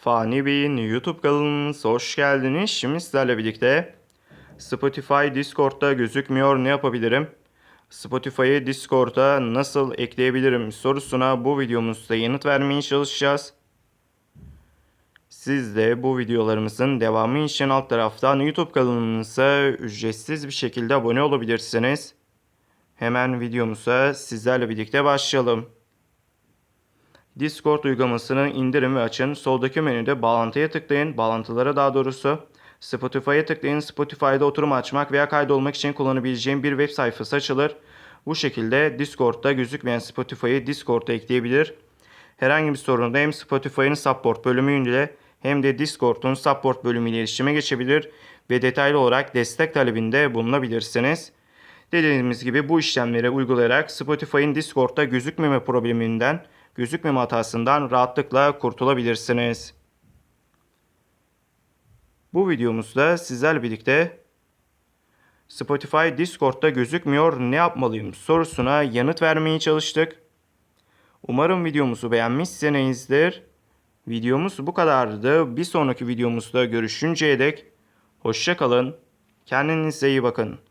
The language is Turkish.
Fani Bey'in YouTube kanalınıza hoş geldiniz. Şimdi sizlerle birlikte Spotify Discord'da gözükmüyor ne yapabilirim? Spotify'ı Discord'a nasıl ekleyebilirim sorusuna bu videomuzda yanıt vermeye çalışacağız. Siz de bu videolarımızın devamı için alt taraftan YouTube kanalımıza ücretsiz bir şekilde abone olabilirsiniz. Hemen videomuza sizlerle birlikte başlayalım. Discord uygulamasını indirin ve açın. Soldaki menüde bağlantıya tıklayın. Bağlantılara daha doğrusu Spotify'a tıklayın. Spotify'da oturum açmak veya kaydolmak için kullanabileceğim bir web sayfası açılır. Bu şekilde Discord'da gözükmeyen Spotify'ı Discord'a ekleyebilir. Herhangi bir sorunda hem Spotify'ın support bölümüyle hem de Discord'un support bölümüyle iletişime geçebilir ve detaylı olarak destek talebinde bulunabilirsiniz. Dediğimiz gibi bu işlemleri uygulayarak Spotify'ın Discord'da gözükmeme probleminden, gözükmeme hatasından rahatlıkla kurtulabilirsiniz. Bu videomuzda sizlerle birlikte Spotify Discord'da gözükmüyor ne yapmalıyım sorusuna yanıt vermeye çalıştık. Umarım videomuzu beğenmişsinizdir. Videomuz bu kadardı. Bir sonraki videomuzda görüşünceye dek hoşça kalın. Kendinize iyi bakın.